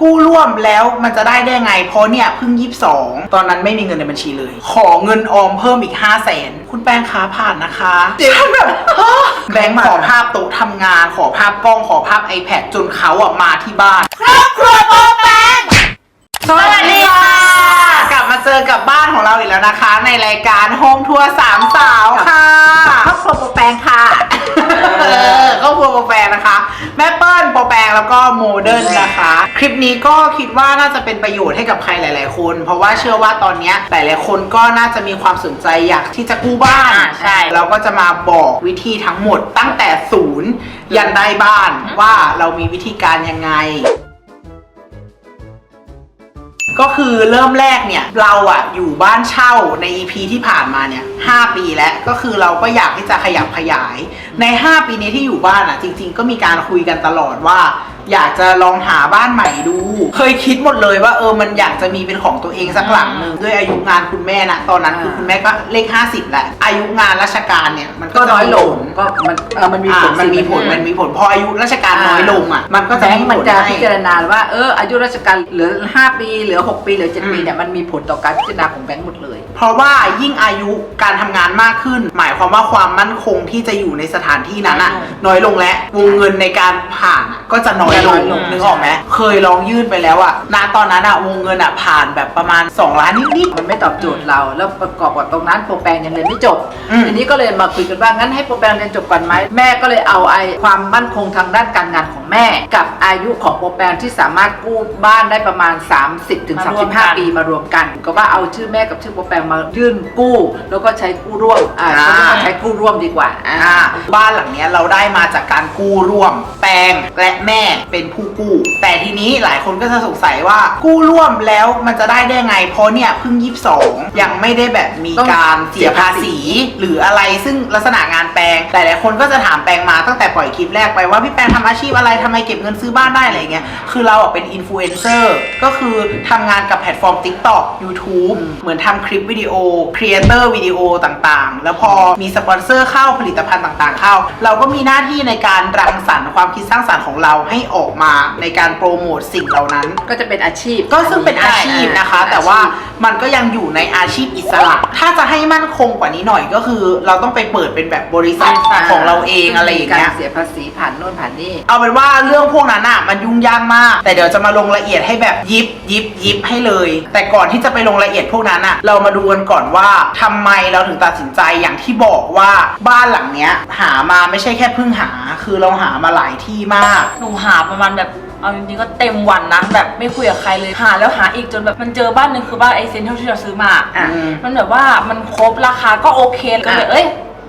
กู้ร่วมแล้วมันจะได้ได้ไง เพราะเนี่ยเพิ่งยี่สองตอนนั้นไม่มีเงินในบัญชีเลย ขอเงินออมเพิ่มอีก5 0 0แสนคุณแป้งค้าผ่านนะคะฉันแบบฮะแบงค์ขอภาพโต๊ะทำงานขอภาพกล้องขอภาพ iPad จนเขาอะมาที่บ้าน ครอบครัวโบแป้งสวัสดีค่ะกลับมา เจอกับบ้านของเราอีกแล้วนะคะ ในรายการโฮมทัวร์สามสาวค่ะครอบครัวโปรแปลงค่ะเออครอบครัวโปรแปงนะคะ แม่เปิ้ลโปรแปงแล้วก็โมเดิร์นนะคะ คลิปนี้ก็คิดว่าน่าจะเป็นประโยชน์ให้กับใครหลาย ๆ คน เพราะว่าเชื่อว่าตอนเนี้ยหลายๆคนก็น่าจะมีความสนใจอยากที่จะกู้บ้านอ่าใช่เราก็จะมาบอกวิธีทั้งหมดตั้งแต่ศูนย์ยันได้บ้านว่าเรามีวิธีการยังไง ก็คือเริ่มแรกเนี่ย เราอะอยู่บ้านเช่าใน EP ที่ผ่านมาเนี่ย5ปีแล้วก็คือเราก็อยากที่จะขยับขยาย ใน 5 ปีนี้ที่อยู่บ้านอะจริง ๆ ก็มีการคุยกันตลอดว่า อยากจะลองหาบ้านใหม่ดู เคยคิดหมดเลยว่าเออมันอยากจะมีเป็นของตัวเองสักหลังหนึ่งด้วยอายุงานคุณแม่นะตอนนั้นคือคุณแม่ก็เลข 50แหละอายุงานราชการเนี่ยมันก็ก็น้อยลงจะมีผก็มันเออมันมีอ่าผลมันมีผลสิมันมีผลพออายุราชการน้อยลงอะมันก็แบจะงมีค์ผมันลจะให้พิจารณาว่าเอออายุราชการเหลือ 5 ปีเหลือ 6 ปีเหลือ 7 ปีอืมเนี่ยมันมีผลต่อการพิจารณาของแบงค์หมดเลย เพราะว่ายิ่งอายุการทำงานมากขึ้น หมายความว่าความมั่นคงที่จะอยู่ในสถานที่นั้นอะน้อยลงและวงเงินในการผ่านอะก็จะน้อยลน้องยลงนึกออกไหมเคยลองยื่นไปแล้วอะณตอนนั้นอะวงเงินอะผ่านแบบประมาณ 2 ล้านนิดมันไม่ตอบโจทย์เรา แล้วประกอบกับตรงนั้นโปรแปลงยังเรียนไม่จบอืมทีนี้ก็เลยมาคุยกันว่างั้นให้โปรแปลงเรียนจบก่อนไหมแม่ก็เลยเอาไอ้ความมั่นคงทางด้านการงานของแม่ กับอายุของโปรแปลงที่สามารถกู้บ้านได้ประมาณ 30ถึงมารวมกัน35 ปีมารวมกัน ก็ว่าเอาชื่อแม่กับชื่อโปรแปลงมายื่นกู้ แล้วก็ใช้กู้ร่วมอ่าเขาเรียกว่าใช้กู้ร่วมดีกว่าๆอ่าบ้านหลังเนี้ยเราได้มาจากการกู้ร่วม แปลงและแม่เป็นผู้กู้ แต่ทีนี้หลายคนก็จะสงสัยว่ากู้ร่วมแล้วมันจะได้ได้ไง เพราะเนี่ยเพิ่งยี่สิบสองยังไม่ได้แบบมีต้องการเสียภาษี หรืออะไรซึ่งลักษณะงานแปลง แต่หลายคนก็จะถามแปลงมาตั้งแต่ปล่อยคลิปแรกไปว่าพี่แปลงทำอาชีพอะไรทำไมเก็บเงินซื้อบ้านได้อะไรเงี้ยคือเราอะเป็นอินฟลูเอนเซอร์ก็คือทำงานกับแพลตฟอร์ม TikTok YouTube เหมือนทำคลิปวิดีโอครีเอเตอร์วิดีโอต่างๆ แล้วพอมีสปอนเซอร์เข้าผลิตภัณฑ์ต่างๆเข้า เราก็มีหน้าที่ในการรังสรรค์ความคิดสร้างสรรค์ของเราให้ออกมาในการโปรโมทสิ่งเหล่านั้น ก็จะเป็นอาชีพก็ซึ่งเป็นอาชีพนะคะอ่แต่ว่าอาชีพมันก็ยังอยู่ในอาชีพอิสระ ถ้าจะให้มั่นคงกว่านี้หน่อยก็คือ เราต้องไปเปิดเป็นแบบบริษัทบริษัทของเราเองอะไรอย่างเงี้ยกรเสียภาษีผ่านโน่นผ่านนี่เอาเป็นว่าเรื่องพวกนั้นอะมันยุ่งยากมาก แต่เดี๋ยวจะมาลงละเอียดให้แบบยิบยิบยิบให้เลย แต่ก่อนที่จะไปลงละเอียดพวกนั้นอะ เรามาดูกันก่อนว่าทำไมเราถึงตัดสินใจอย่างที่บอกว่าบ้านหลังเนี้ยหามาไม่ใช่แค่เพิ่งหา คือเราหามาหลายที่มากหนูหาประมาณแบบเอาจริงๆก็เต็มวันนะแบบไม่คุยกับใครเลยหาแล้วหาอีกจนแบบมันเจอบ้านหนึ่งคือบ้านไอเซนเทลที่เราซื้อมาอะอืมมันแบบว่ามันครบราคาก็โอเคก็เลยอะ เอ้ย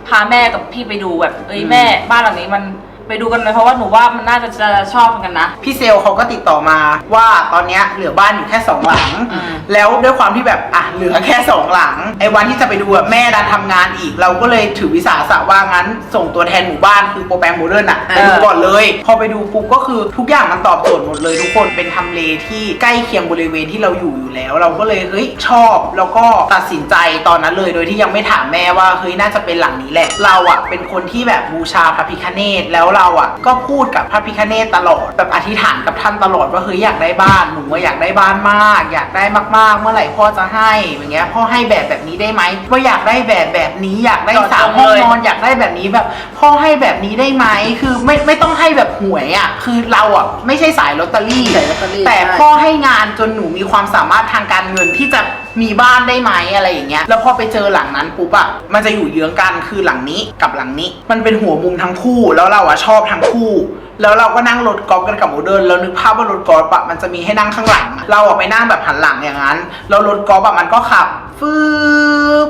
พาแม่กับพี่ไปดูแบบเอ้ยอืมแม่บ้านหลังนี้มัน ไปดูกันไหมเพราะว่าหนูว่ามันน่าจะจะชอบกันนะ พี่เซลเขาก็ติดต่อมาว่าตอนเนี้ยเหลือบ้านอยู่แค่สองหลัง อืม แล้วด้วยความที่แบบอะเหลือแค่สองหลังไอ้วันที่จะไปดูอะแม่ดันทำงานอีก เราก็เลยถือวิสาสะว่างั้น ส่งตัวแทนหมู่บ้านคือโปรแปรโมเดิร์นอะไปดูเออก่อนเลย พอไปดูปุ๊บก็คือทุกอย่างมันตอบโจทย์หมดเลยทุกคนเป็นทำเลที่ใกล้เคียงบริเวณที่เราอยู่อยู่แล้ว เราก็เลยเฮ้ยชอบแล้วก็ตัดสินใจตอนนั้นเลย โดยที่ยังไม่ถามแม่ว่าเฮ้ยน่าจะเป็นหลังนี้แหละ เราอะเป็นคนที่แบบบูชาพระพิฆเนศแล้วเราอะก็พูดกับพระพิฆเนศตลอดแบบอธิษฐานกับท่านตลอดว่าเฮ้ยอยากได้บ้านหนูว่าอยากได้บ้านมาก อยากได้มากๆ เมื่อไหร่พ่อจะให้อย่างเงี้ยพ่อให้แบบแบบนี้ได้ไหมว่าอยากได้แบบแบบนี้อยากได้จอดสามจงห้องเลยนอนอยากได้แบบนี้แบบ พ่อให้แบบนี้ได้ไหมคือไม่ไม่ต้องให้แบบหวยอะคือเราอะไม่ใช่สายลอตเตอรี่สายลอตเตอรี่แต่ใช่พ่อให้งานจนหนูมีความสามารถทางการเงินที่จะ มีบ้านได้ไหมอะไรอย่างเงี้ย แล้วพอไปเจอหลังนั้นปุ๊บอะมันจะอยู่เยื้องกันคือหลังนี้กับหลังนี้ มันเป็นหัวมุมทั้งคู่ แล้วเราอะชอบทั้งคู่ แล้วเราก็นั่งรถกอล์ฟกันกับโมเดิร์นแล้วนึกภาพว่ารถกอล์ฟอะมันจะมีให้นั่งข้างหลัง เราอะไปนั่งแบบหันหลังอย่างนั้น แล้วรถกอล์ฟอะมันก็ขับฟืบ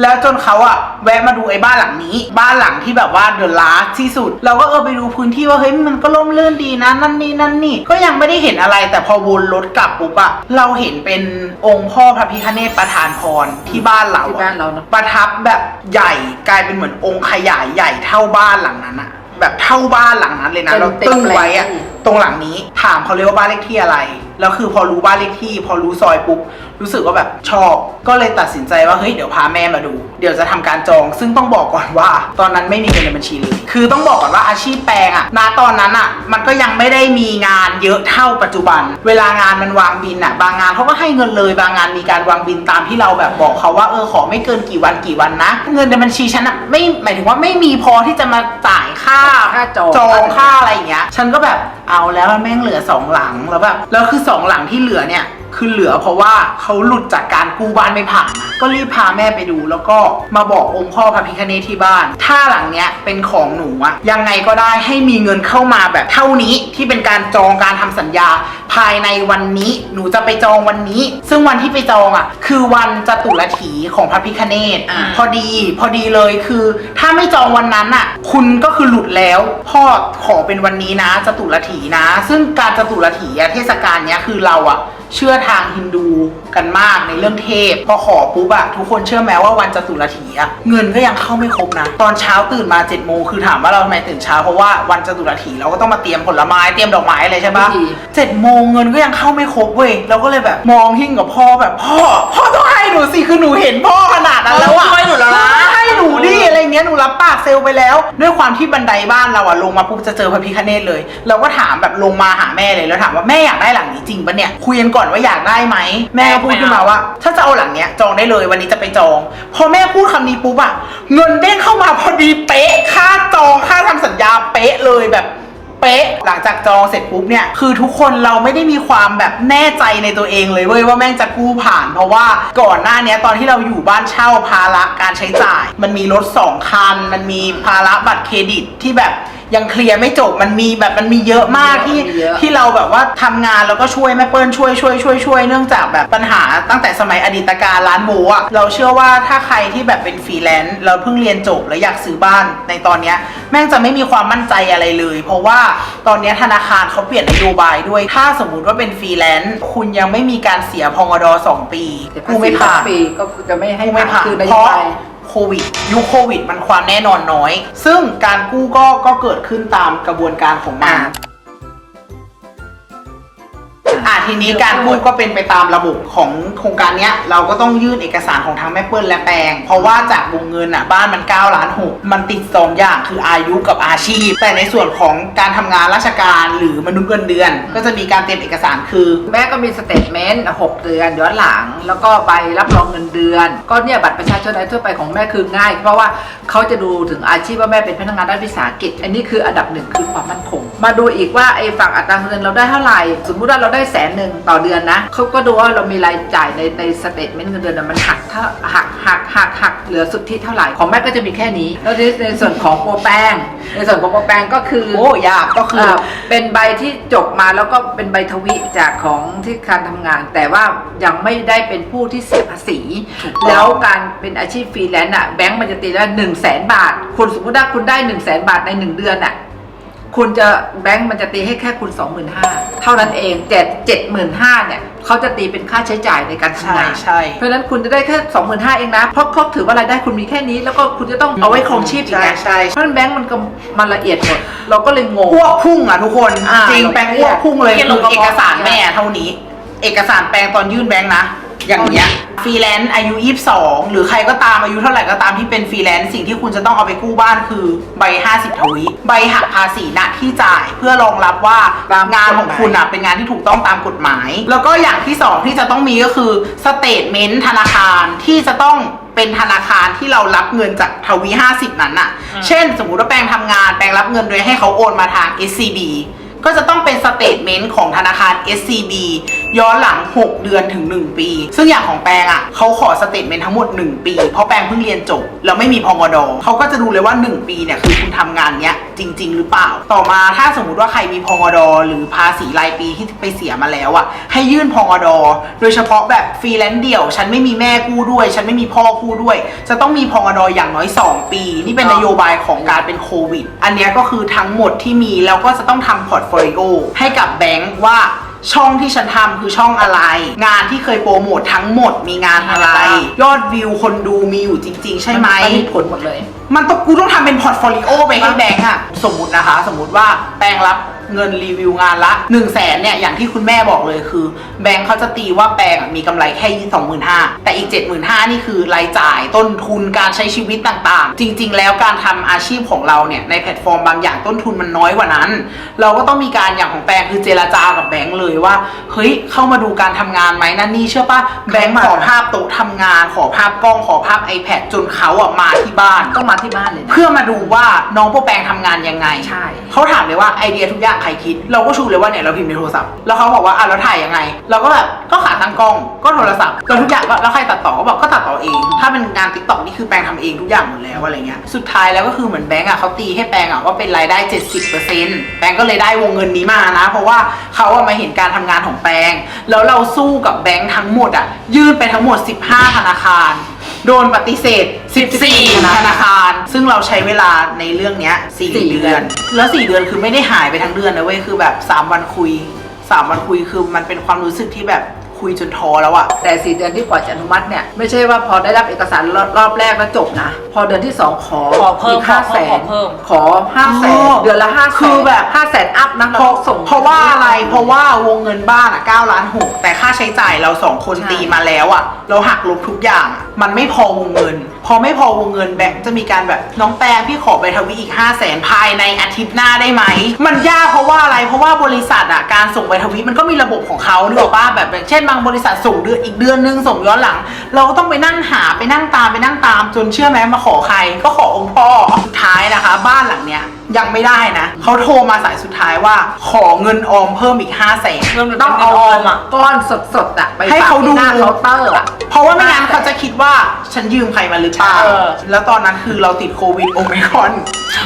แล้วจนเขาอะแวะมาดูไอ้บ้านหลังนี้ บ้านหลังที่แบบว่าเดอะลาสที่สุด เราก็เออไปดูพื้นที่ว่าเฮ้ยมันก็ร่มรื่นดีนะนั่นนี่นั่นนี่ ก็ยังไม่ได้เห็นอะไรแต่พอวนรถกลับปุ๊บอะเราเห็นเป็นองค์พ่อพระพิฆเนศประทานพรที่บ้านเราที่อะบ้านเราเนอะ ประทับแบบใหญ่กลายเป็นเหมือนองค์ขยายใหญ่เท่าบ้านหลังนั้นอะแบบเท่าบ้านหลังนั้นเลยนะ เราตึ้งไว้อะตรงหลังนี้ถามเขาเลยว่าบ้านเลขที่อะไร แล้วคือพอรู้บ้านเลขที่ พอรู้ซอยปุ๊บรู้สึกว่าแบบชอบ ก็เลยตัดสินใจว่าเฮ้ยเดี๋ยวพาแม่มาดู เดี๋ยวจะทำการจอง ซึ่งต้องบอกก่อนว่า ตอนนั้นไม่มีเงินในบัญชีเลย คือต้องบอกก่อนว่าอาชีพแปลงอะณตอนนั้นอะมันก็ยังไม่ได้มีงานเยอะเท่าปัจจุบัน เวลางานมันวางบินอะบางงานเขาก็ให้เงินเลย บางงานมีการวางบินตามที่เราแบบบอกเขาว่าเออขอไม่เกินกี่วันกี่วันนะ เงินในบัญชีฉันอะไม่หมายถึงว่าไม่มีพอที่จะมาจ่ายค่าค่าจองจองค่าอะไรอย่างเงี้ย ฉันก็แบบเอาแล้วแม่งเหลือสองหลังแล้วแบบแล้วคือสองหลังที่เหลือเนี่ย คือเหลือเพราะว่าเขาหลุดจากการกู้บ้านไม่ผ่านนะก็รีบพาแม่ไปดู แล้วก็มาบอกองค์พ่อพระพิคเนตที่บ้าน ถ้าหลังเนี้ยเป็นของหนูอะยังไงก็ได้ให้มีเงินเข้ามาแบบเท่านี้ที่เป็นการจองการทำสัญญา ภายในวันนี้หนูจะไปจองวันนี้ ซึ่งวันที่ไปจองอะคือวันจตุรถีของพระพิคเนตอ่าพอดีพอดีเลยคือ ถ้าไม่จองวันนั้นน่ะคุณก็คือหลุดแล้ว พ่อขอเป็นวันนี้นะจตุรถีนะ ซึ่งการจตุรถีอะเทศกาลเนี้ยคือเราอะ เชื่อทางฮินดูกันมากในเรื่องเทพ พอขอปุ๊บอะทุกคนเชื่อไหมว่าวันจตุรถีอะเงินก็ยังเข้าไม่ครบนะ ตอนเช้าตื่นมา7จ็ดโมงคือถามว่าเราทำไมตื่นเช้าเพราะว่าวันจตุรถีเราก็ต้องมาเตรียมผลไม้เตรียมดอกไม้อะไรใช่ปะพิธีเจ็ดโมงเงินก็ยังเข้าไม่ครบเว้ยเราก็เลยแบบมองหิ้งกับพ่อแบบพ่อพ่อต้องให้หนูสิคือหนูเห็นพ่อขนาดนั้นแล้วอะช่วยหนูแล้วนะให้หนูดิอะไรเงี้ยหนูรับปากเซลล์ไปแล้ว ด้วยความที่บันไดบ้านเราอะลงมาปุ๊บจะเจอพระพิคเนตเลย เราก็ถามแบบลงมาหาแม่เลยแล้วถามว่าแม่อยากได้หลังนี้จริงปะเนี่ยคุยกันก่อนว่าอยากได้ไหมแม่ก็พูดขึ้นมาว่า ถ้าจะเอาหลังเนี้ยจองได้เลยวันนี้จะไปจอง พอแม่พูดคำนี้ปุ๊บอะเงินเด้งเข้ามาพอดีเป๊ะค่าจองค่าทำสัญญาเป๊ะเลยแบบ เป๊ะ หลังจากจองเสร็จปุ๊บเนี่ย คือทุกคนเราไม่ได้มีความแบบแน่ใจในตัวเองเลยเว้ยว่าแม่งจะกู้ผ่าน เพราะว่าก่อนหน้านี้ตอนที่เราอยู่บ้านเช่าภาระการใช้จ่าย มันมีรถสองคัน มันมีภาระบัตรเครดิตที่แบบ ยังเคลียร์ไม่จบมันมีแบบมันมีเยอะมากที่มีเยอะ ที่เราแบบว่าทำงานแล้วก็ช่วยแม่เปิ้ลช่วยช่วยช่วยช่วยเนื่องจากแบบปัญหาตั้งแต่สมัยอดีตการร้านโบอะเราเชื่อว่าถ้าใครที่แบบเป็นฟรีแลนซ์เราเพิ่งเรียนจบแล้วอยากซื้อบ้านในตอนเนี้ยแม่งจะไม่มีความมั่นใจอะไรเลย เพราะว่าตอนเนี้ยธนาคารเขาเปลี่ยนนโยบายด้วยถ้าสมมุติว่าเป็นฟรีแลนซ์คุณยังไม่มีการเสียพงดสองปีแต่ภากูษีไม่ผ่านปีก็คือจะไม่ให้กู้ไม่ผ่าน คือนเพโยราะบาย โควิด ยุคโควิด มันความแน่นอนน้อย ซึ่งการกู้ก็ก็เกิดขึ้นตามกระบวนการของมัน อ่าทีนี้การกู้ก็เป็นไปตามระบบของโครงการเนี้ยเราก็ต้องยื่นเอกสารของทางแม่เปิ้ลและแปลงเพราะว่าจากวงเงินอะบ้านมัน9ล้าน6มันติดสองอย่างคืออายุกับอาชีพ แต่ในส่วนของการทำงานราชการหรือมนุษย์เงินเดือน ก็จะมีการเตรียมเอกสารคือ แม่ก็มีสเตทเมนต์หกเดือนย้อนหลัง แล้วก็ใบรับรองเงินเดือน ก็เนี่ยบัตรประชาชนทั่วไปของแม่คือง่าย เพราะว่าเขาจะดูถึงอาชีพว่าแม่เป็นพนักงานด้านวิสาหกิจ อันนี้คืออันดับหนึ่งคือความมั่นคง มาดูอีกว่าไอ้ฝั่งอัตราเงินเราได้เท่าไหร่ สมมุติว่าเราได้แสนหนึ่งต่อเดือนนะเขาก็ดูว่าเรามีรายจ่ายในในสเตทเมนต์เงินเดือนน่ะมันหักถ้าหักหักหักหักเหลือสุทธิเท่าไหร่ของแม่ก็จะมีแค่นี้ แล้วในส่วนของโปรแป้ง ในส่วนของโปรแป้งก็คือโอ้ยากก็คือเอ่อเป็นใบที่จบมาแล้วก็เป็นใบทวิจากของที่การทำงาน แต่ว่ายังไม่ได้เป็นผู้ที่เสียภาษีถูกต้องแล้วการเป็นอาชีพฟรีแลนซ์อะแบงก์มันจะตีแล้วหนึ่งแสนบาทคุณสมมติว่าคุณได้หนึ่งแสนบาทในหนึ่งเดือนอะ คุณจะแบงก์มันจะตีให้แค่คุณสองหมื่นห้าเท่านั้นเองแต่เจ็ดหมื่นห้าเนี่ยเขาจะตีเป็นค่าใช้จ่ายในการทำใช่งานใช่ เพราะฉะนั้นคุณจะได้แค่สองหมื่นห้าเองนะ เพราะเขาถือว่ารายได้คุณมีแค่นี้ แล้วก็คุณจะต้องเอาไว้ครองชีพอีกไงใช่ใช่เพราะฉะนั้นแบงก์มันก็มันละเอียดหมด เราก็เลยงงอ้วกพุ่งอะทุกคนอ่าจริงแปลงอ้วกพุ่งเลยเขียนคืลองกระเอบอกกสารแม่เท่านี้ เอกสารแปลงตอนยื่นแบงค์นะ อย่างเงี้ยฟรีแลนซ์อายุ 22 หรือใครก็ตามอายุเท่าไหร่ก็ตามที่เป็นฟรีแลนซ์สิ่งที่คุณจะต้องเอาไปกู้บ้านคือใบ 50 ทวีใบหักภาษีณที่จ่ายเพื่อรองรับว่าตามงานของกฎหมายคุณอะเป็นงานที่ถูกต้องตามกฎหมาย แล้วก็อย่างที่สองที่จะต้องมีก็คือสเตทเมนต์ธนาคารที่จะต้องเป็นธนาคารที่เรารับเงินจากทวี 50 นั้นอะอืมเช่น สมมุติว่าแปลงทำงานแปลงรับเงินโดยให้เขาโอนมาทาง SCB ก็จะต้องเป็นสเตทเมนต์ของธนาคาร SCB ย้อนหลัง 6 เดือนถึง 1 ปี ซึ่งอย่างของแปลงอะเขาขอสเตทเมนต์ทั้งหมด 1 ปี เพราะแปลงเพิ่งเรียนจบ แล้วไม่มีพงดเขาก็จะดูเลยว่า 1 ปีเนี่ยคือคุณทำงานเนี้ย จริง ๆ หรือเปล่า ต่อมาถ้าสมมุติว่าใครมีพงดหรือภาษีรายปีที่ไปเสียมาแล้วอะให้ยื่นพงดโดยเฉพาะแบบฟรีแลนซ์เดี่ยว ฉันไม่มีแม่กู้ด้วย ฉันไม่มีพ่อกู้ด้วย จะต้องมีพงดอย่างน้อย 2 ปี นี่เป็นนโยบายของการเป็นโควิด อันนี้ก็คือทั้งหมดที่มีแล้วก็จะต้องทำพอร์ตโฟลิโอให้กับแบงค์ว่าช่องที่ฉันทำคือช่องอะไร งานที่เคยโปรโมททั้งหมดมีงานอะไร ยอดวิวคนดูมีอยู่จริง ๆ ใช่ไหมนมีผลหมดเลย มันต้องกูต้องทำเป็นพอร์ตโฟลิโอไปให้แบงค์อะสมมตินะคะ สมมติว่าแปลงรับเงินรีวิวงานละ1นึ่งแสนเนี่ย อย่างที่คุณแม่บอกเลยคือ แบงค์เขาจะตีว่าแปลงมีกำไรแค่สองหมื่นห้าแต่อีก 7 5 0 0 0นี่คือรายจ่ายต้นทุนการใช้ชีวิตต่างๆ จริง ๆ แล้วการทำอาชีพของเราเนี่ยในแพลตฟอร์มบางอย่างต้นทุนมันน้อยกว่านั้น เราก็ต้องมีการอย่างของแปลงคือเจรจากับแบงค์เลยว่าเฮ้ยเข้ามาดูการทำงานไหมนั่นนี่เชื่อปะแบงค์ขอภาพโต๊ะทำงาน ขอภาพกล้องขอภาพ iPad จนเขาอะมาที่บ้านต้องมาที่บ้านเลยนะ เพื่อมาดูว่าน้องโปรแปงทำงานยังไงใช่ เขาถามเลยว่าไอเดียทุกอย่างใครคิด เราก็ชูเลยว่าเนี่ยเราพิมพ์ในโทรศัพท์ แล้วเขาบอกว่าอะเราถ่ายยังไง เราก็แบบก็ขาตั้งกล้อง ก็โทรศัพท์แล้วทุกอย่างก็แล้วใครตัดต่อก็บอกก็ตัดต่อเอง ถ้าเป็นงานติ๊กต็อกนี่คือแปลงทำเองทุกอย่างหมดแล้วอะไรเงี้ย สุดท้ายแล้วก็คือเหมือนแบงก์อะเขาตีให้แปลงอะว่าเป็นรายได้ 70%แปลงก็เลยได้วงเงินนี้มานะ เพราะว่าเขาอะมาเห็นการทำงานของแปลงแล้วเราสู้กับแบงก์ทั้งหมดอะยื่นไปทั้งหมด 15 ธนาคาร โดนปฏิเสธ 14 ธนาคาร ซึ่งเราใช้เวลาในเรื่องเนี้ยสี่4เดือน แล้ว 4 เดือนคือไม่ได้หายไปทั้งเดือนนะเว้ย คือแบบ 3 วันคุย 3 วันคุยคือมันเป็นความรู้สึกที่แบบ คุยจนท้อแล้วอะแต่สี่เดือนที่กว่าจะอนุมัติเนี่ยไม่ใช่ว่าพอได้รับเอกสารรอบรอบแรกแล้วจบนะ พอเดือนที่สองขอขอเพิ่มห้าแสขอนเพิ่มขอห้าแสนอ๋อเดือนละห้าคือแบบห้าแสนอัพนะเพเราราะส่งเพราะว่าอะไรเพราะว่าวงเงินบ้านอะ9ล้าน6แต่ค่าใช้จ่ายเราสองคนใช่ตีมาแล้วอะเราหักลบทุกอย่างอะมันไม่พอวงเงิน พอไม่พอวงเงินแบงค์จะมีการแบบน้องแปงพี่ขอใบทวีอีก 5 0 0แสนภายในอาทิตย์หน้าได้ไหม มันยากเพราะว่าอะไรเพราะว่าบริษัทอะการส่งใบทวีมันก็มีระบบของเขานึกออกป่ะแบบอย่างเช่นบางบริษัทส่งเดือนอีกเดือนนึงส่งย้อนหลัง เราก็ต้องไปนั่งหาไปนั่งตามไปนั่งตามจนเชื่อไหมมาขอใครก็ขอองค์พ่อสุดท้ายนะคะ บ้านหลังเนี้ยยังไม่ได้นะเขาโทรมาสายสุดท้ายว่าขอเงินออมเพิ่มอีก5 0 0แสนเงินมันต้องเป็นเอาเงินออมอะก้อนสดๆอะไปให้เขาดูฝกที่หน้าเคาน์เตอร์อะเพราะว่าไม่งั้นเขาจะคิดว่าฉันยืมใครมาหรือเปล่าเออแล้วตอนนั้นคือเราติดโควิดโอมิครอน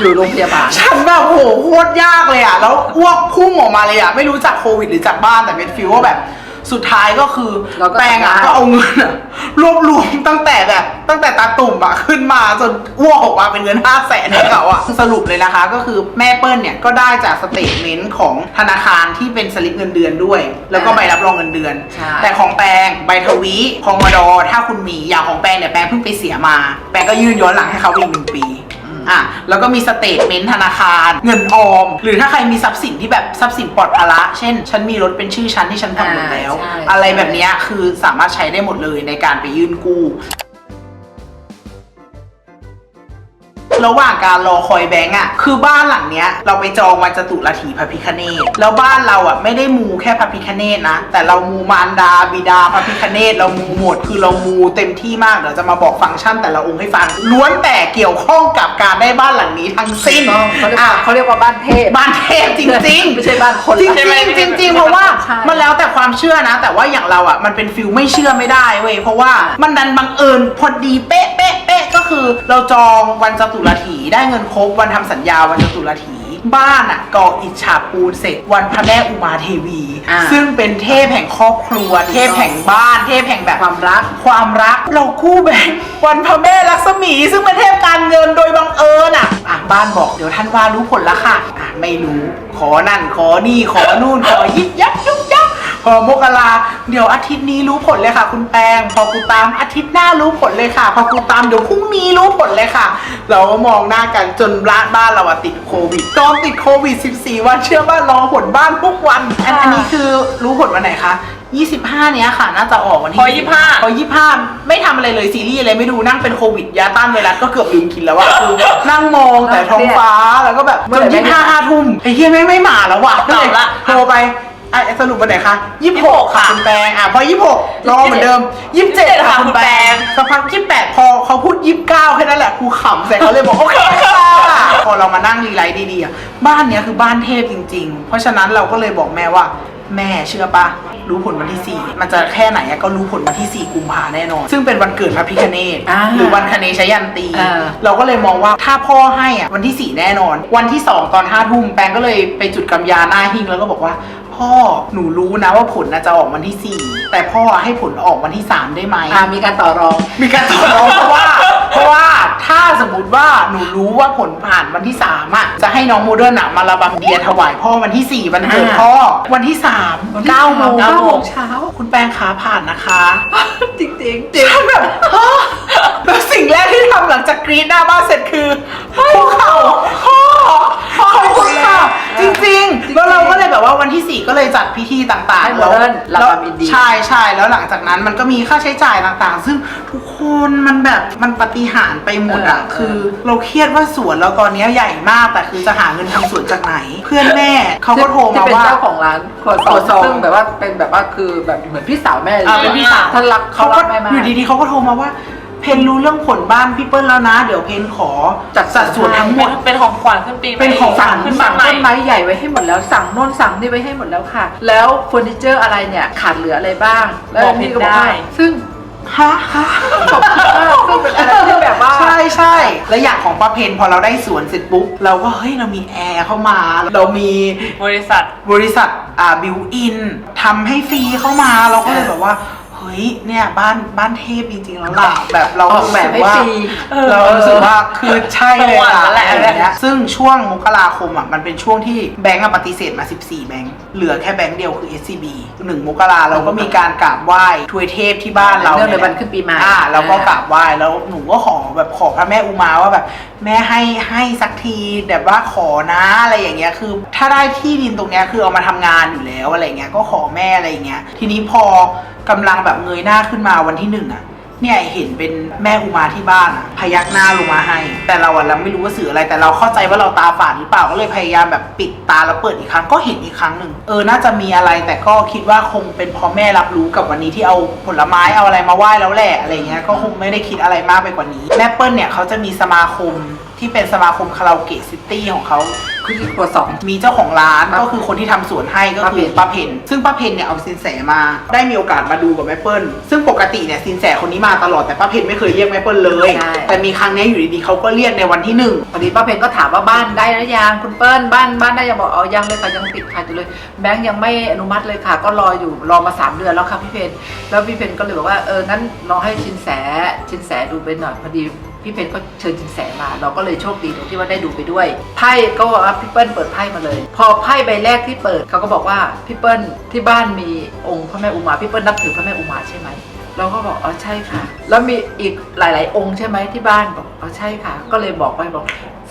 อยู่โรงพยาบาลฉันแบบโหโคตรยากเลยอะแล้วอ้วกพุ่งออกมาเลยอะไม่รู้จากโควิดหรือจากบ้านแต่เป็นฟีลว่าแบบ สุดท้ายก็คือเราก็แปลงอะทำได้ ก็เอาเงินอะรวบรวมตั้งแต่แบบตั้งแต่ตาตุ่มอะขึ้นมาจนอ้วกออกมาเป็นเงินห้าแสนให้เขาอะสรุปเลยนะคะ ก็คือแม่เปิ้ลเนี่ยก็ได้จากสเตทเมนต์ของธนาคารที่เป็นสลิปเงินเดือนด้วย แล้วก็ใบรับรองเงินเดือน ใช่ แต่ของแปลงใบทวีพองมดอถ้าคุณมีอย่างของแปลงเนี่ยแปลงเพิ่งไปเสียมา แปลงก็ยื่นย้อนหลังให้เขาอีกหนึ่งปี อะแล้วก็มีสเตทเมนต์ธนาคาร เงินออม หรือถ้าใครมีทรัพย์สินที่แบบทรัพย์สินปลอดภาระเช่น ฉันมีรถเป็นชื่อฉันที่ฉันผ่อนหมดแล้ว อ่าใช่ อะไรแบบเนี้ยคือสามารถใช้ได้หมดเลยในการไปยื่นกู้ ระหว่างการรอคอยแบงก์อะคือบ้านหลังเนี้ย เราไปจองวันจตุรถีพระพิคเนตแล้วบ้านเราอะไม่ได้มูแค่พระพิคเนตนะ แต่เรามูมารดาบิดาพระพิคเนตเรามูหมดคือเรามูเต็มที่มากเดี๋ยวจะมาบอกฟังก์ชันแต่ละองค์ให้ฟังล้วนแต่เกี่ยวข้องกับการได้บ้านหลังนี้ทั้งสิ้นต้องเขาเรียกอะว่าเขาเรียกว่าบ้านเทพบ้านเทพจริงๆ ไม่ใช่บ้านคนจริงละจริงจริงๆเพราะว่าใช่ มันแล้วแต่ความเชื่อนะ แต่ว่าอย่างเราอะมันเป็นฟิลไม่เชื่อไม่ได้เว้ยเพราะว่ามันดันบังเอิญพอดีเป๊ะเป๊ะเป๊ะก็ คือเราจองวันจตุรถีได้เงินครบวันทำสัญญาวันจตุรถี บ้านอะก่ออิฐฉาบปูนเสร็จวันพระแม่อุมาเทวี อ่า ซึ่งเป็นเทพแห่งครอบครัว เทพแห่งบ้าน เทพแห่งแบบความรัก ความรักเรากู้แบงค์วันพระแม่ลักษมี ซึ่งเป็นเทพการเงินโดยบังเอิญอะอะบ้านบอกเดี๋ยวท่านว่ารู้ผลละค่ะอะไม่รู้ขอนั่นขอนี่ขอนู่นขอยิบยับยุบยับ พอมกราเดี๋ยวอาทิตย์นี้รู้ผลเลยค่ะ คุณแปงพอกูตามอาทิตย์หน้ารู้ผลเลยค่ะ พอกูตามเดี๋ยวพรุ่งนี้รู้ผลเลยค่ะ เราก็มองหน้ากันจนบ้านบ้านเราอะติดโควิดตอนติดโควิด 14 วันเชื่อว่ารอผลบ้านทุกวันอันอันนี้คือรู้ผลวันไหนคะ25 เนี้ยค่ะ น่าจะออกวันที่พอ25 พอ25 ไม่ทำอะไรเลยซีรีส์อะไรไม่ดูนั่งเป็นโควิดยาต้านไวรัสก็เกือบลืมกินแล้วอะคือนั่งมองแต่ท้องฟ้าแล้วก็แบบเมื่จอนไหร่ยี่ห้าห้าทุ่มไอ้เฮียไม่งไม่มาแล้วว่ะกลับละโทรไป อะสรุปวันไหนคะยี่หก26ค่ะค่ะคุณแปงอะพอยี่หกรอเหมือนเดิมยี่สิบเจ็ด27ค่ะค่ะคุณแปคุณแปงงสักพักยี่แปดพอเขาพูดยี่เก้าแค่นั้นแหละกูขำใส่เขาเลยบอกโอเคค่ะพอเรามานั่งรีไลท์ดีๆอะบ้านเนี้ยคือบ้านเทพจริง ๆ เพราะฉะนั้นเราก็เลยบอกแม่ว่าแม่เชื่อปะรู้ผลวันที่ 4 มันจะแค่ไหนอะก็รู้ผลวันที่ 4 กุมภาแน่นอน ซึ่งเป็นวันเกิดพระพิคเนตอ่าหรือวันคเนชยันตีเออเราก็เลยมองว่าถ้าพ่อให้อะวันที่ 4 แน่นอน วันที่ 2 ตอน5ทุ่มแปงก็เลยไปจุดกำยาหน้าหิ้งแล้วก็บอกว่า พ่อหนูรู้นะว่าผลน่ะจะออกวันที่ 4 แต่พ่อให้ผลออกวันที่ 3 ได้ไหม อ่ามีการต่อรอง มีการต่อรองเพราะว่า เพราะว่าถ้าสมมติว่าหนูรู้ว่าผลผ่านวันที่3อะจะให้น้องโมเดิร์นอะมาระบำเดียถวายพ่อวันที่4วันเกิดพ่อวันที่3เก้า9โมงเก้าโมงเช้าคุณแปงขาผ่านนะคะ จริงๆจริงจริงฉันแบบฮะแล้วสิ่งแรกที่ทำหลังจากกรีดหน้าบ้านเสร็จคือคุกเข่าพ่อขอบคุณค่ะ จริงๆแล้วเราก็เลยแบบว่าวันที่ 4 ก็เลยจัดพิธีต่างให้ๆโมเดิร์นหลับแล้วแบบอินเดีย ใช่ใช่แล้วหลังจากนั้นมันก็มีค่าใช้จ่ายต่างๆ ซึ่งทุกคนมันแบบมันปฏิหารย์ไปหมดอะ เออ คือเราเครียดว่าสวนเราตอนนี้ใหญ่มากแต่คือจะหาเงินทำสวนจากไหน เพื่อนแม่เขาก็โทรที่มาเป็นว่า เจ้าของร้านครัวซครัวซอองงซึ่งแบบว่าเป็นแบบว่าคือแบบเหมือนพี่สาวแม่เลยอ่าเป็นพี่สาว ท่านรักเขาเขาก็รักแม่มาก อยู่ดีๆเขาก็โทรมาว่า เพนรู้เรื่องผลบ้านพี่เปิ้ลแล้วนะ เดี๋ยวเพนขอจัดสัดส่วนทั้งหมด เป็นของขวัญขึ้นปีใหม่เป็นของขวัสั่ญงขึ้นสั่บ้างนใหม่ต้นไม้ใหญ่ไว้ให้หมดแล้วสั่งโน่นสั่งนี่ไว้ให้หมดแล้วค่ะ แล้วเฟอร์นิเจอร์อะไรเนี่ยขาดเหลืออะไรบ้าง แล้วบอกนี่เพก็นบอกได้ว่าซึ่งฮะฮะขอบคุณมากซึ่งเป็นอะไรที่แบบว่า ใช่ใช่แล้วอย่างของป้าเพนพอเราได้สวนเสร็จปุ๊บ เราก็เฮ้ยเรามีแอร์เข้ามา เรามีบริษัท บริษัทอ่าบิวอินทำให้ฟรีเข้ามาเราก็เลยแบบว่าเฮ้ยเนี่ยบ้านบ้านเทพจริงๆแล้วล่ะแบบเราออกแบบให้รู้สึกว่าฟรีเรารู้สึกว่าคือใช่เลยสวรรค์อะแล้วแหละอะไรเงี้ยซึ่งช่วงมกราคมอะมันเป็นช่วงที่แบงก์อะปฏิเสธมา 14 แบงก์เหลือแค่แบงก์เดียวคือ SCB หนึ่งมกราเราก็มีการกราบไหว้ทวยเทพที่บ้านเราเนื่องในยวันขึ้นปีใหม่อ่าเราก็กราบไหว้แล้วหนูก็ขอแบบขอพระแม่อุมาว่าแบบแม่ให้ให้สักทีแบบว่าขอนะอะไรอย่างเงี้ยคือ ถ้าได้ที่ดินตรงเนี้ยคือเอามาทำงานอยู่แล้วอะไรเงี้ยก็ขอแม่อะไรอย่างเงี้ยทีนี้พอ กำลังแบบเงยหน้าขึ้นมาวันที่หนึ่งอะเนี่ยเห็นเป็นแม่อุมาที่บ้านอะพยักหน้าลงมาให้ แต่เราอะเราไม่รู้ว่าสื่ออะไรแต่เราเข้าใจว่าเราตาฝาดหรือเปล่าก็เลยพยายามแบบปิดตาแล้วเปิดอีกครั้งก็เห็นอีกครั้งหนึ่งเออน่าจะมีอะไรแต่ก็คิดว่าคงเป็นเพราะแม่รับรู้กับวันนี้ที่เอาผลไม้เอาอะไรมาไหว้แล้วแหละอะไรเงี้ยก็คงไม่ได้คิดอะไรมากไปกว่านี้แม่เปิ้ลเนี่ยเขาจะมีสมาคมที่เป็นสมาคมคาราโอเกะซิตี้ของเขา คือครัวสองมีเจ้าของร้านครับก็คือคนที่ทำสวนให้ก็ป้าคืเพอนป้าเพนซึ่งป้าเพนเนี่ยเอาสินแสมา ได้มีโอกาสมาดูกับแม่เปิ้ลซึ่งปกติเนี่ยสินแสคนนี้มาตลอดแต่ป้าเพนไม่เคยเรียกแม่เปิ้ลเลยใช่แต่มีครั้งเนี้ยอยู่ดีๆเขาก็เรียกในวันที่หนึ่งพอดีป้าเพนก็ถามว่าบ้านได้หรือยังคุณเปิ้ลบ้านบ้านได้ยังบอกเอายังเลยค่ะยังติดขัดอยู่เลยแบงค์ยังไม่อนุมัติเลยค่ะ ก็รออยู่รอมาสามเดือนแล้วค่ะพี่เพนแล้วพี่เพนก็เลยบอกว่าเอองั้นลองให้ชินแสชินแสดูไปหน่อยพอดี พี่เพนก็เชิญชินแสมา เราก็เลยโชคดีตรงที่ว่าได้ดูไปด้วยไพ่ก็บอกว่าพี่เปิ้ลเปิดไพ่มาเลย พอไพ่ใบแรกที่เปิดเขาก็บอกว่าพี่เปิ้ลที่บ้านมีองค์พระแม่อุมาพี่เปิ้ลนับถือพระแม่อุมาใช่ไหมเราก็บอกอ๋อใช่ค่ะ แล้วมีอีกหลาย ๆ องค์ใช่ไหมที่บ้านบอกอ๋อใช่ค่ะ ก็เลยบอกไปบอก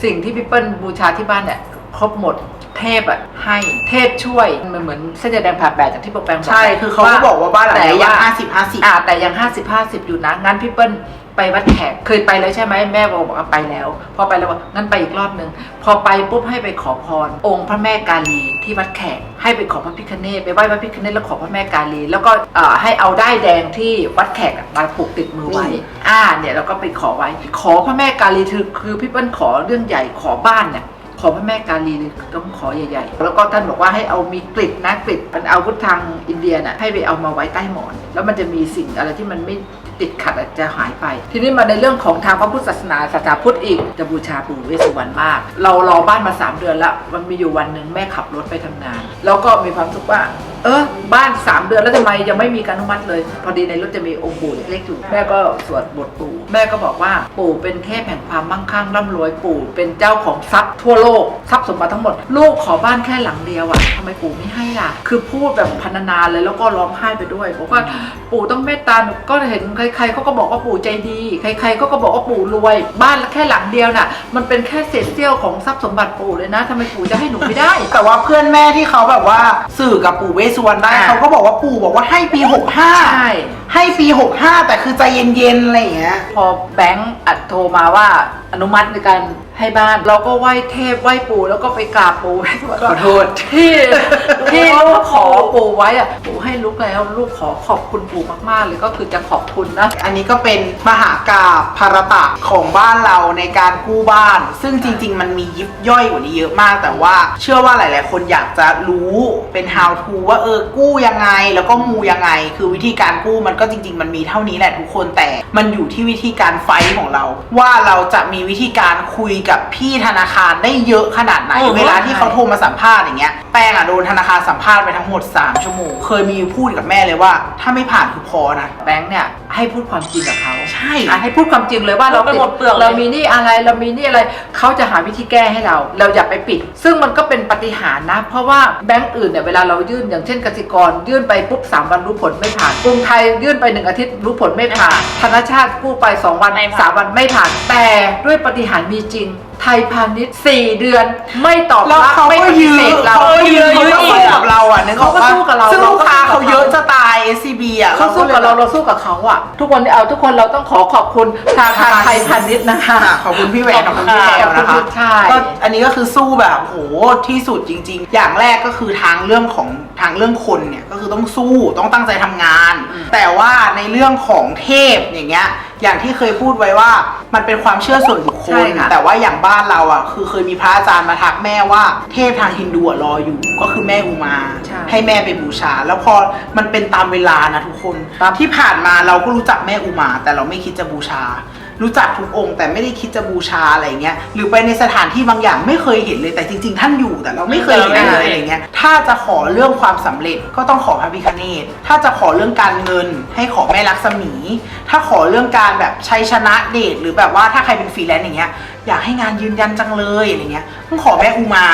สิ่งที่พี่เปิ้ลบูชาที่บ้านเนี่ยครบหมดเทพอะให้เทพช่วยมันเหมือนเส้นแดงผ่าแปดจากที่โปรแกรมบอกใช่คือเขาก็บอกว่าบ้านหลังเนี้ยยังห้าสิบห้าสิบ อ่าแต่ยังห้าสิบห้าสิบอยู่นะงั้นพี่เปิ้ล ไปวัดแขกเคยไปแล้วใช่ไหมแม่บอกว่าไปแล้ว พอไปแล้วบอกงั้นไปอีกรอบหนึ่งพอไปปุ๊บให้ไปขอพร องค์พระแม่กาลีที่วัดแขกให้ไปขอพระพิคเนตไปไหว้พระพิคเนตแล้วขอพระแม่กาลี แล้วก็เอ่อให้เอาได้ายแดงที่วัดแขกอะมาผูกติดมือไว้นี่อ่าเนี่ยเราก็ไปขอไว้ ขอพระแม่กาลีคือคือพี่เปิ้ลขอเรื่องใหญ่ขอบ้านเนี่ยขอพระแม่กาลีเลยต้องขอใหญ่ๆ แล้วก็ท่านบอกว่าให้เอามีกริดนะกริดเป็นอาวุธทางอินเดียน่ะให้ไปเอามาไว้ใต้หมอน แล้วมันจะมีสิ่งอะไรที่มันไม่ ติดขัดอะจะหายไป ทีนี้มาในเรื่องของทางพระพุทธศาสนาศาสนาพุทธอีกจะบูชาปู่เวสสุวรรณมาก เรารอบ้านมา 3 เดือนแล้วมันมีอยู่วันหนึ่งแม่ขับรถไปทำงาน แล้วก็มีความสึกว่า เออบ้าน 3 เดือนแล้วทำไมยังไม่มีการอนุมัติเลย พอดีในรถจะมีองค์ปู่เล็กๆอยู่แม่ก็สวดบทปู่แม่ก็บอกว่าปู่เป็นเทพแห่งความมั่งคั่งร่ำรวยปู่ เป็นเจ้าของทรัพย์ทั่วโลกทรัพย์สมบัติทั้งหมดลูกขอบ้านแค่หลังเดียวอะ่ะทำไมปู่ไม่ให้ล่ะ คือพูดแบบพรรณนาเลยแล้วก็ร้องไห้ไปด้วยบอกว่าปู่ต้องเมตตาหนูก็เห็นใครๆเขาก็บอกว่าปู่ใจดี ใครๆเขาก็บอกว่าปู่รวย บ้านแค่หลังเดียวน่ะ มันเป็นแค่เศษเสี้ยวของทรัพย์สมบัติปู่เลยนะทำไมปู่จะให้หนูไม่ได้ แต่ว่าเพื่อนแม่ที่เขาแบบว่าสื่อกับปู่เวสสุวรรณได้อ่า เขาก็บอกว่าปู่บอกว่าให้ปี65ใช่ ให้ปี 65 แต่คือใจเย็นๆอะไรอย่างเงี้ย พอแบงค์อัดโทรมาว่าอนุมัติในการให้บ้านเราก็ไหว้เทพไหว้ปู่แล้วก็ไปกราบปู่ขอโทษที่ที่ลูกขอปู่ไว้อะปู่ให้ลูกแล้วลูกขอขอบคุณปู่มากๆเลยก็คือจะขอบคุณนะอันนี้ก็เป็นมหากาบภารตะของบ้านเราในการกู้บ้าน ซึ่งจริง ๆ มันมียิบย่อยกว่านี้เยอะมาก แต่ว่าเชื่อว่าหลาย ๆ คนอยากจะรู้เป็น how to ว่าเออกู้ยังไงแล้วก็มูยังไง คือวิธีการกู้มันก็จริง ๆ มันมีเท่านี้แหละทุกคนแต่มันอยู่ที่วิธีการไฟท์ของเรา ว่าเราจะมีวิธีการคุยกับพี่ธนาคารได้เยอะขนาดไหนโอ้โหเวลาที่เขาโทรมาสัมภาษณ์อย่างเงี้ยแป้งอะโดนธนาคารสัมภาษณ์ไปทั้งหมด 3 ชั่วโมง เคยมีพูดกับแม่เลยว่า ถ้าไม่ผ่านคือพอนะ แบงค์เนี่ยให้พูดความจริงกับเขาใช่อะให้พูดความจริงเลยว่าเราพูดไปหมดเปลือกเลยเรามีหนี่อะไรเรามีหนี่อะไรเขาจะหาวิธีแก้ให้เรา เราอย่าไปปิด ซึ่งมันก็เป็นปาฏิหารย์นะ เพราะว่าแบงก์อื่นเนี่ยเวลาเรายื่นอย่างเช่นกสิกรยื่นไปปุ๊บสามวันรู้ผลไม่ผ่านกรุงไทยยื่นไปหนึ่งอาทิตย์รู้ผลไม่ผ่านธนาชาติกู้ไปสองวันไม่ผ่านสามวันไม่ผ่านแต่ด้วยปาฏิหารย์มีจริง ไทยพาณิชย์สี่เดือนไม่ตอบแล้วรับเขาไม่ก็ปฏิยื้อเสธเรา เขาก็ยื้อยื้ยื้อออีกสู้กับเราอะนึกออกเขาก็ปะสู้กับเราซึ่งเราลูกก็ค้าสู้กับ เขาเยอะเขาจะตาย SCB อะเขาสู้กับเราเราสู้กับเขาอะทุกวันนี้เอาทุกคนเราต้องขอขอบคุณธนาคารไทยพาณิชย์นะคะ ค่ะขอบคุณพี่แหวนขอบคุณพี่แพรวนะคะใช่ ก็อันนี้ก็คือสู้แบบโหที่สุดจริง ๆ อย่างแรกก็คือทางเรื่องของทางเรื่องคนเนี่ยก็คือต้องสู้ต้องตั้งใจทำงาน แต่ว่าในเรื่องของเทพอย่างเงี้ย อย่างที่เคยพูดไว้ว่า มันเป็นความเชื่อส่วนบุคคใช่ล ค่ะ แต่ว่าอย่างบ้านเราอะ คือเคยมีพระอาจารย์มาทักแม่ว่า เทพทางฮินดูอะรออยู่ ก็คือแม่อุมา ใช่ให้แม่ไปบูชา แล้วพอมันเป็นตามเวลานะทุกคน ครับ ที่ผ่านมาเราก็รู้จักแม่อุมา แต่เราไม่คิดจะบูชา รู้จักทุกองค์แต่ไม่ได้คิดจะบูชาอะไรเงี้ยหรือไปในสถานที่บางอย่างไม่เคยเห็นเลยแต่จริง ๆ ท่านอยู่แต่เราไม่เคยเห็นไม่เลเคยยอะไรเงี้ยถ้าจะขอเรื่องความสำเร็จก็ต้องขอพระพิฆเนศถ้าจะขอเรื่องการเงินให้ขอแม่ลักษมี ถ้าขอเรื่องการแบบชัยชนะเดชหรือแบบว่าถ้าใครเป็นฟรีแลนซ์อย่างเงี้ยอยากให้งานยืนยันจังเลยอะไรเงี้ยต้องขอแม่อุมา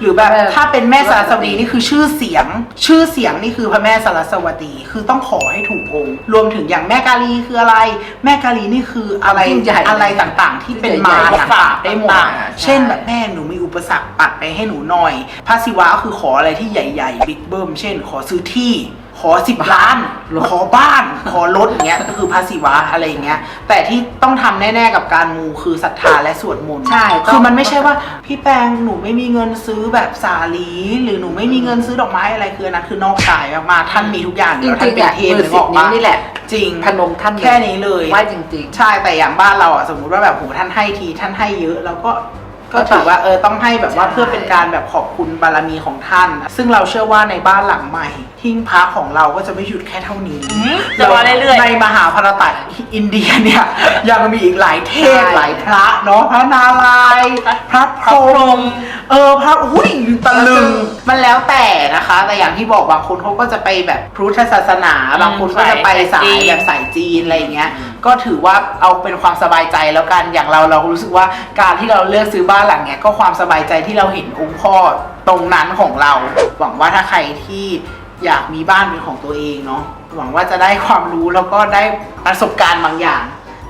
หรือแบบแม่ถ้าเป็นแม่สารสวดีนี่คือชื่อเสียง ชื่อเสียงนี่คือพระแม่สารสวดีคือต้องขอให้ถูกองค์ รวมถึงอย่างแม่กาลีคืออะไร แม่กาลีนี่คืออะไรยิ่งใหญ่อะไรต่างๆ ที่เป็นมายิ่งใหญ่ต่างๆได้หมดต่างๆเช่นใช่แบบแม่หนูมีอุปสรรคปัดไปให้หนูหน่อยพระศิวะก็คือขออะไรที่ใหญ่ๆบิ๊กเบิ้มเช่น ขอซื้อที่ ขอสิบล้านขอบ้าน ขอรถอย่างเงี้ยก็คือพระศิวะอะไรอย่างเงี้ย แต่ที่ต้องทำแน่ๆกับการมูคือศรัทธาและสวดมนต์ใช่ต้องคือมันไม่ใช่ว่าพี่แปงหนูไม่มีเงินซื้อแบบสาลีหรือหนูไม่มีเงินซื้อดอกไม้อะไรคืออันนั้นคือนอกกายมากๆท่านมีทุกอย่างอยู่แล้วจท่ารินงๆเป็นอะเทพมือนึกสิอบอกนิ้วปะนี่แหละจริงพนมท่านเลยแค่นี้เลยไหว้จริงใช่แต่อย่างบ้านเราอะสมมุติว่าแบบโหท่านให้ทีท่านให้เยอะแล้วก็ ก็ก็ถือว่าเออต้องให้แบบว่าใช่เพื่อเป็นการแบบขอบคุณบารมีของท่าน ซึ่งเราเชื่อว่าในบ้านหลังใหม่หิ้งพระของเราก็จะไม่หยุดแค่เท่านี้อืมจะมาเรื่อยๆในมหาภารตะอินเดียเนี่ย ยังมีอีกหลายเทพใช่หลายพระเนาะพระนารายณ์พระพรหมเออพระอุ้ยตะลึงมันแล้วแต่ นะคะ แต่อย่างที่บอกบางคนเขาก็จะไปแบบพุทธศาสนา บางคนก็จะไปสายแบบสายจีนอะไรอย่างเงี้ย ก็ถือว่าเอาเป็นความสบายใจแล้วกัน อย่างเราเรารู้สึกว่าการที่เราเลือกซื้อบ้านหลังเนี้ยก็ความสบายใจที่เราเห็นองค์พ่อตรงนั้นของเรา หวังว่าถ้าใครที่อยากมีบ้านเป็นของตัวเองเนาะ หวังว่าจะได้ความรู้แล้วก็ได้ประสบการณ์บางอย่าง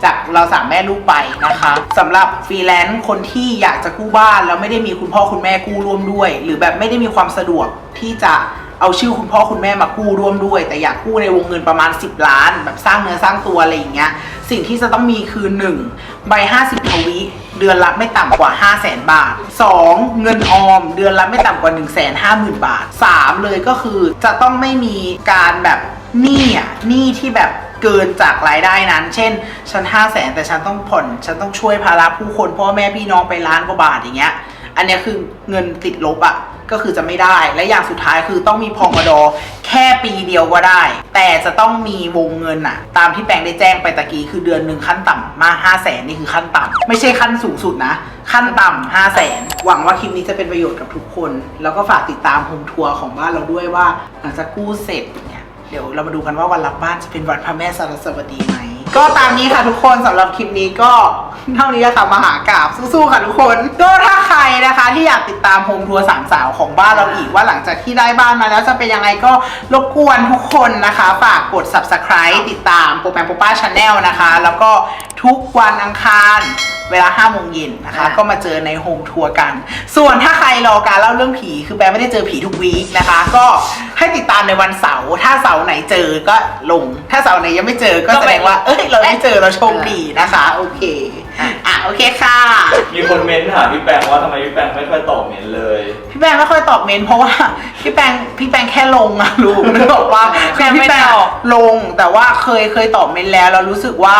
จากเราสามแม่ลูกไปนะคะสำหรับฟรีแลนซ์คนที่อยากจะกู้บ้านแล้วไม่ได้มีคุณพ่อคุณแม่กู้ร่วมด้วย หรือแบบไม่ได้มีความสะดวกที่จะเอาชื่อคุณพ่อคุณแม่มากู้ร่วมด้วย แต่อยากกู้ในวงเงินประมาณ 10 ล้าน แบบสร้างเนื้อสร้างตัวอะไรอย่างเงี้ยสิ่งที่จะต้องมีคือ 1 ใบ 50ทวิเดือนละไม่ต่ำกว่า 5 0 0แสนบาท 2. เงินออม เดือนละไม่ต่ำกว่า 1 5 0 0 0 0 บาท 3. เลยก็คือจะต้องไม่มีการแบบหนี้อะหนี้ที่แบบ เกินจากรายได้นั้น เช่น ฉัน5 0 0แสนแต่ฉันต้องผ่อน ฉันต้องช่วยภาระผู้คนพ่อแม่พี่น้องไปล้านกว่าบาทอย่างเงี้ย อันเนี้ยคือเงินติดลบอะ่ะก็คือจะไม่ได้ และอย่างสุดท้ายคือต้องมีพองกดอแค่ปีเดียวก็ได้ แต่จะต้องมีวงเงินอะตามที่แปลงได้แจ้งไปตะกี้คือเดือนหนึ่งขั้นต่ำมา5 0 0แสนนี่คือขั้นต่ำไม่ใช่ขั้นสูงสุดนะ ขั้นต่ำ5 0 0แสนหวังว่าคลิปนี้จะเป็นประโยชน์กับทุกคน แล้วก็ฝากติดตามโฮมทัวร์ของบ้านเราด้วยว่าหลังจากกู้เสร็จ เดี๋ยวเรามาดูกันว่าวันรับบ้านจะเป็นวันพระแม่สารสวดีไหม ก็ตามนี้ค่ะทุกคนสำหรับคลิปนี้ก็เท่านี้ค่ะมหากราบสู้ๆค่ะทุกคนก็ถ้าใครนะคะที่อยากติดตามโฮมทัวร์สามสาวของบ้านเราอีกว่าหลังจากที่ได้บ้านมาแล้วจะเป็นยังไงก็รบกวนทุกคนนะคะฝากกด subscribe ติดตามโปรแกรมโปป้าชาแนลนะคะ แล้วก็ทุกวันอังคาร เวลา5โมงเย็นนะคะอะก็มาเจอในโฮมทัวร์กัน ส่วนถ้าใครรอการเล่าเรื่องผี คือแปลไม่ได้เจอผีทุกวีคนะคะ ก็ให้ติดตามในวันเสาร์ถ้าเสาร์ไหนเจอก็ลง ถ้าเสาร์ไหนยังไม่เจอก็แสดงว่า เอ้ยเราได้เจอเราโชคดีนะคะ โอเคอะโอเคค่ะ มีคนเม้นถามพี่แปงว่าทำไมพี่แปงไม่ค่อยตอบเม้นเลย พี่แปงไม่ค่อยตอบเมนต์เพราะว่าพี่แปงพี่แปงแค่ลงอะรู้นึกออกว่าแปงไม่พี่แปงตอบลงแต่ว่าเคยเคยตอบเมนต์แล้วเรารู้สึกว่า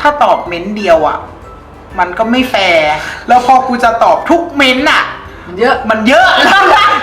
ถ้าตอบเมนต์เดียวอะ มันก็ไม่แฟร์แล้วพอกูจะตอบทุกเมนต์อะมันเยอะ มันเยอะ